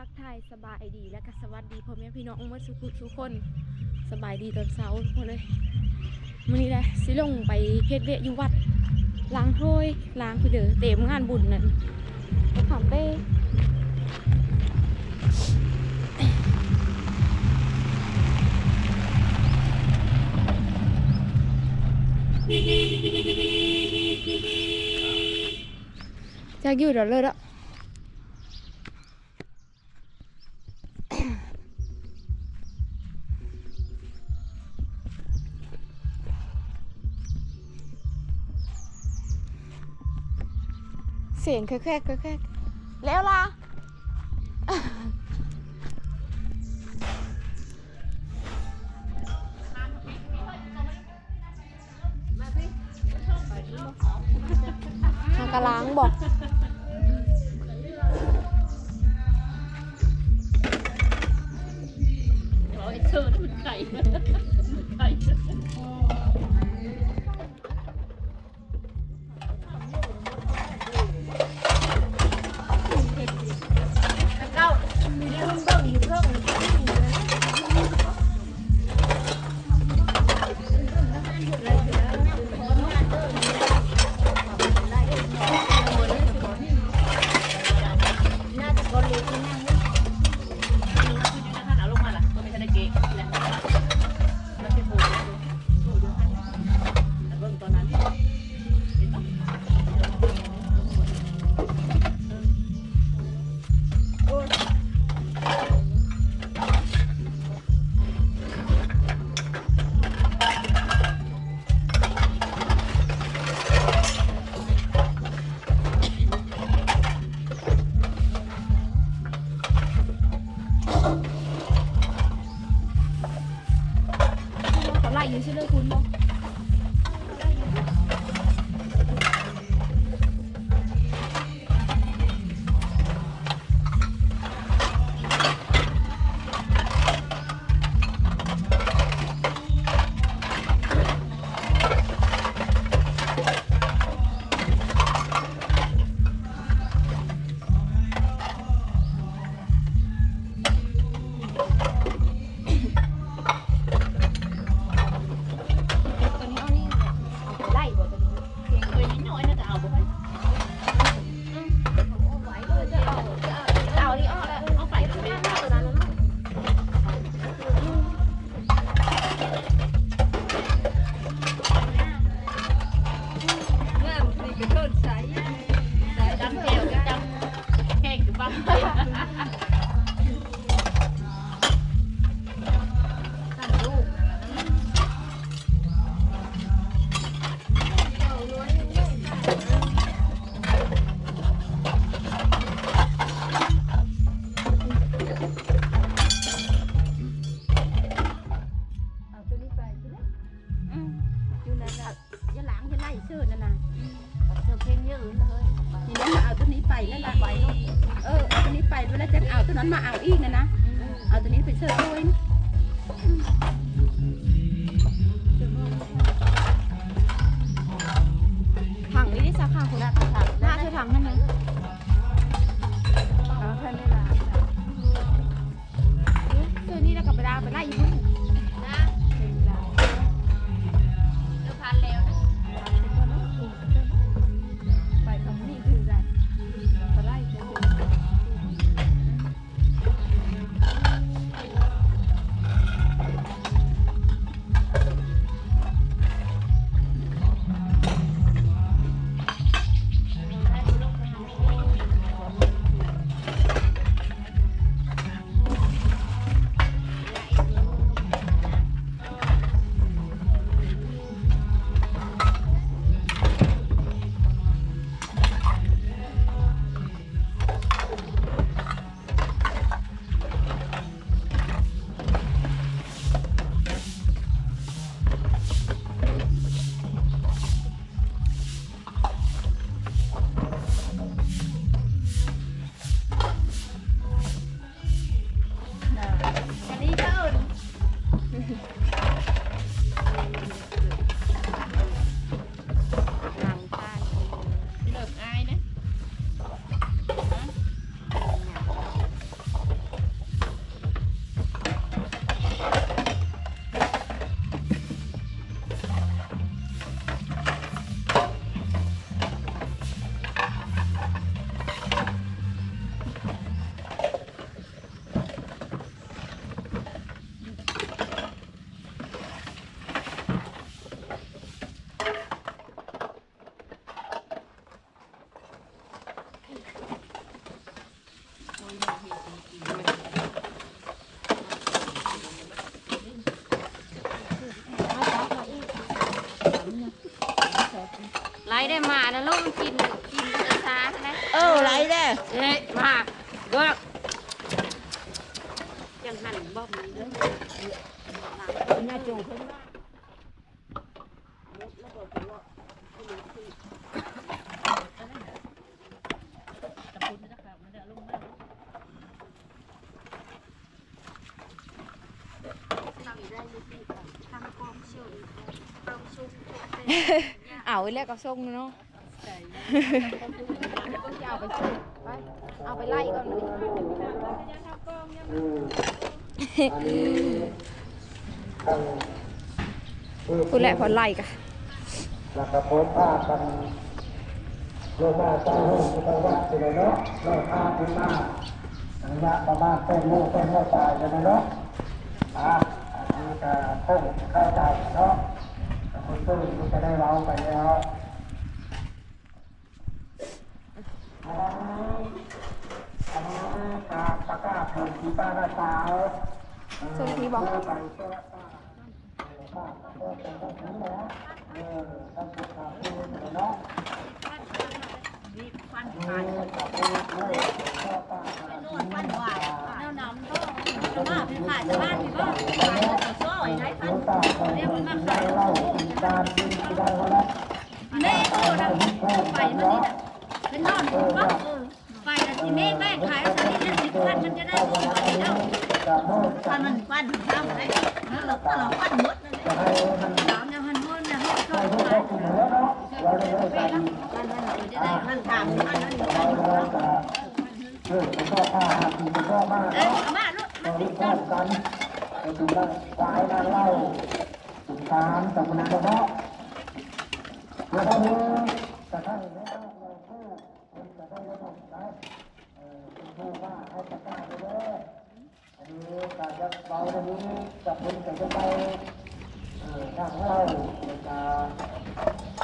ทักทายสบายดีและก็สวัสดีพ่อแม่พี่น้องเมื่อสุขุทุกคนสบายดีตอนเช้าหมดเลยวันนี้แหละสิลงไปเพชรเวอยู่วัดล้างถ้วยล้างคือเดือเต็มงานบุญนั่นไขามเป้จากยืดเราเลยละ สียงแคกแคกแคกแล้วล่ะกระล้างบอก ตัวนั้นมาเอาอีกนะนะ เอาตัวนี้ไปเชิญด้วยนะ ไรเด้อเอ้ยมาเบิกยังหันบ่มี เด้อน่าจูเพิ่นตะพุนนะคะมันจะลงมาเอาไว้แล้วก็ส่งเนาะต้องจะเอาไปส่งไปเอาไปไล่ก่อนเลยพูดแหละพอไล่กันแล้วก็โพสต์ภาพกันโลมาตั้งห้องที่ไปวัดที่ไหนเนาะโลกภาพิมาระยะประมาณเป็นโลกเป็นโลกตายกันเนาะอ่าอันนี้ก็คงเข้าใจเนาะคุณตู้คุณจะได้เล่าไปแล้วอันนี้อันนี้การประกาศผลที่ป้าหน้า สาวส่งทีบอกไปเชื่อป้าป้าก็เป็นแบบนี้แหละเออต้องศึกษาเองเนาะนี่ควันมีควันกับองเลยเชื่อป้านวดควันหวานแนวน้ำก็จะมาเป็นขายจะบ้านที่ก็ขายจะช่วยได้ทันรู้ตาคนที่ได้เล่าถึงการกินที่ได้วันละเน่โอ้นะไปเนาะมันนี่ เป็นนอนก็เออไปแล้วที่เน่แม่ขายสักนิดละสิบพันมันจะได้หมดไปแล้วจะโน้ตควันมันควันข้าได้แล้วเราก็เราควันหมดนั่นแหละจะให้มันสาวเนี่ยหันหัวเนี่ยให้ช่วยให้ขายพวกกินแล้วปั้นกันเราจะได้มันถามอันนั้นอยู่เราได้าจะเชื่อเป็นพ่อป้าหากินเป็มาเอ้ยมาลูกเราได้พบกันไปดูว่าสายนางเล่าสุนทานกับมันเนาะแล้วก็มีจะได้ไม่ต้องเราพูดจะได้ไม่ต้องได้เออคุณพูดว่าให้ตะกร้าไปเลย อันนี้การจะเบาตรงนี้จะเป็นจะจะไปเออทางเราจะ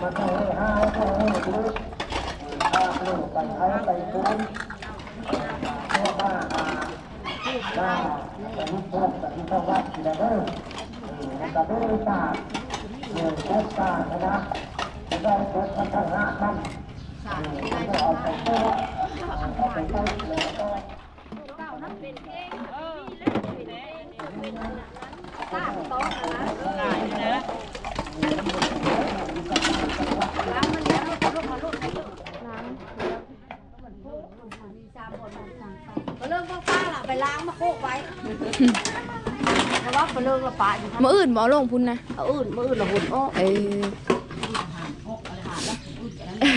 มันต้องให้ห้าให้ให้ดูเออถ้าลูกไปให้ไปดู เพื่อว่าเด้อแต่ไม่ได้ตาเงินแค่ตานะจะได้เกิดพัฒนาท่านจะเอาไปเพื่อเอาไปเพื่อแล้วก็เริ่มป้าล่ะไปล้างมาโคกไว้เพราะว่าไปเริ่มละปะอยู่มาอื่นบ่ลงพุ่นนะเอาอื่นมืออื่นละหุ่นอ้อเอ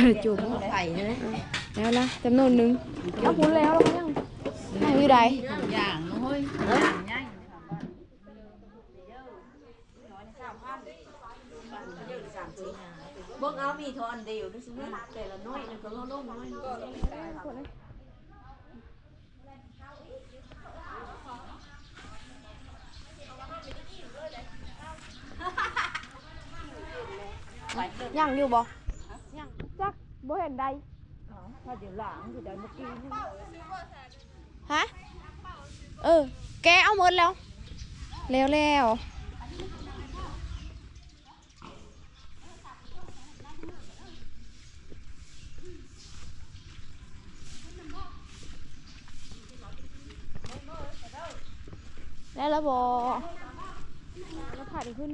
อจุ่มไข่นะแล้วนะจำนวนหนึ่งเอาพุ่นแล้วแล้วยังยังอยู่ใดอย่างน้อย เบิ่งเอามีทอนเดียวด้วยสิแต่ละน้อยนึงก็ลงน้อยนึงยังอยู่บ่ยังจักบ่เห็นใดถ้าเดี๋ยวหลังสิได้เมื่อกี้นี่ฮะเออแกเอาหมดแล้วแล้วแล้ว แล้วบอแล้วผ่านขึ้น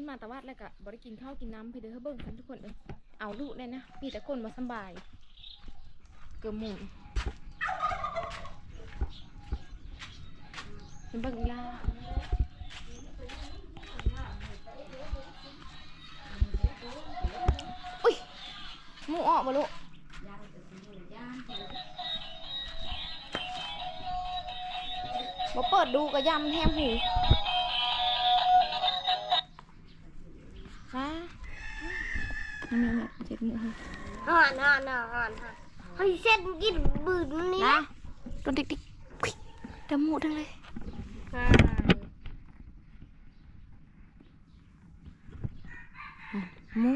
นมาตะวัดแล้วก็บ่ได้กินข้าวกินน้ำไปเด้อเบิ่งกันทุกคนเลยเอาลูกได้นะมีแต่คนมาสบาย เกือบหมุนเป็นบิ่งลาอุ้ยหมูออกบ่ลูกบ่เปิดดูกระยำแฮมหู อ่อนอ่อนอ่อนอ่อนค่ะเฮ้ยเส้นกินบืนนี่นะตัวติ๊กติ๊กอุ๊ยดำหมูทั้งเลยหมู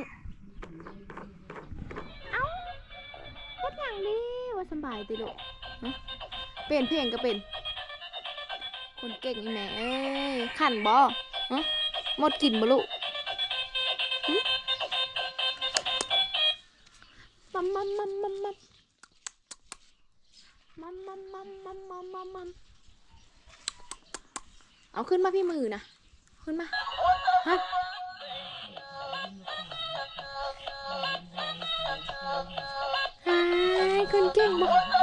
เอ้าก็อย่างนี้ว่าสำบายติลูกฮะเป็นเพลงก็เป็น คนเก่งอีแม่เอ้ยขันบ่ฮะหมดกินบ่ลูก มมัมมัมมัมมัมมัมมัมมัมมัมมัมมัมมัมเอาขึ้นมาพี่มือนะ ขึ้นมา ฮะหายคนเก่งมาก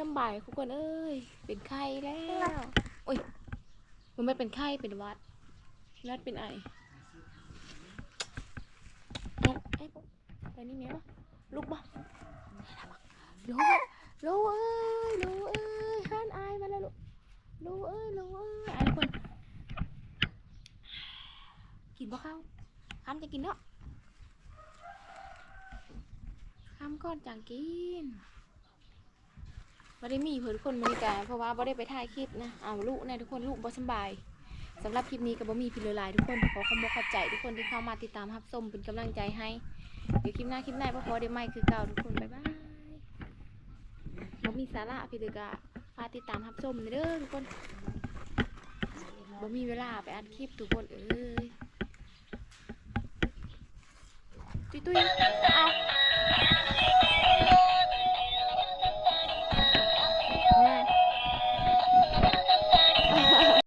มาทำบ่ายคุกคนเอ้ย เป็นไข้แล้วโอ้ยมันไม่เป็นไข้เป็นวัดนัดเป็นไอเอ๊ะเอ๊ะไปนี่แมวะลุกบ่ลูกลูกเอ้ยลูกเอ้ยฮันไอมาแล้วลูกลูกเอ้ยลูกเอ้ยไอายทุกคนกินบ่เข้าคำจะกินเนาะคำก่อนจังกิน บ่ได้มีเพื่อนทุกคนบริการเพราะว่าบ่ได้ไปถ่ายคลิปนะเอาลูกนะทุกคนลูกบ่สบายสำหรับคลิปนี้ก็บ่มีพิลลายทุกคนขอขอบคุณขอบใจทุกคนที่เข้ามาติดตามรับชมเป็นกำลังใจให้เดี๋ยวคลิปหน้าคลิปหน้าบ่พอเดี๋ยวไม่คือเก่าทุกคนบ๊ายบายบ่มีสาระพี่เด็กะฝากติดตามรับชมเด้อทุกคนบ่มีเวลาไปอัดคลิปทุกคนเอ้ยตุ้ยตุ้ยเอา